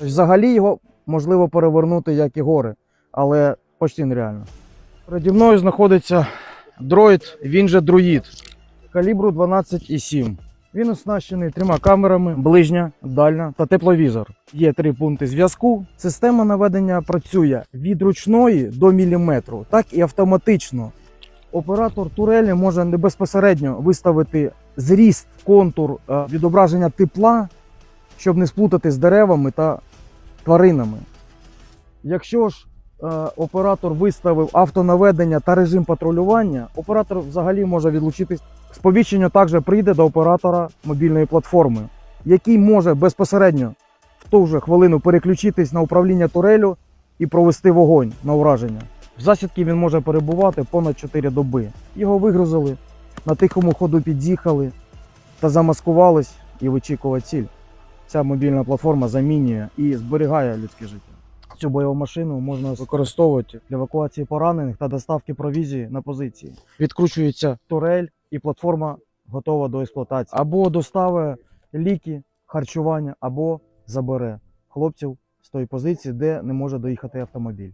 Взагалі його можливо перевернути, як і гори, але почти нереально. Переді мною знаходиться дроїд, він же друїд калібру 12,7. Він оснащений трьома камерами: ближня, дальня та тепловізор. Є три пункти зв'язку. Система наведення працює від ручної до міліметру, так і автоматично. Оператор турелі може не безпосередньо виставити зріст, контур е, відображення тепла, щоб не сплутати з деревами та тваринами. Якщо ж е, оператор виставив автонаведення та режим патрулювання, оператор взагалі може відлучитись. Сповіщення також прийде до оператора мобільної платформи, який може безпосередньо в ту же хвилину переключитись на управління турелю і провести вогонь на ураження. В засідки він може перебувати понад 4 доби. Його вигрузили, на тихому ходу під'їхали та замаскувались і вичікувати ціль. Ця мобільна платформа замінює і зберігає людське життя. Цю бойову машину можна використовувати для евакуації поранених та доставки провізії на позиції. Відкручується турель і платформа готова до експлуатації. Або доставить ліки, харчування, або забере хлопців з тої позиції, де не може доїхати автомобіль.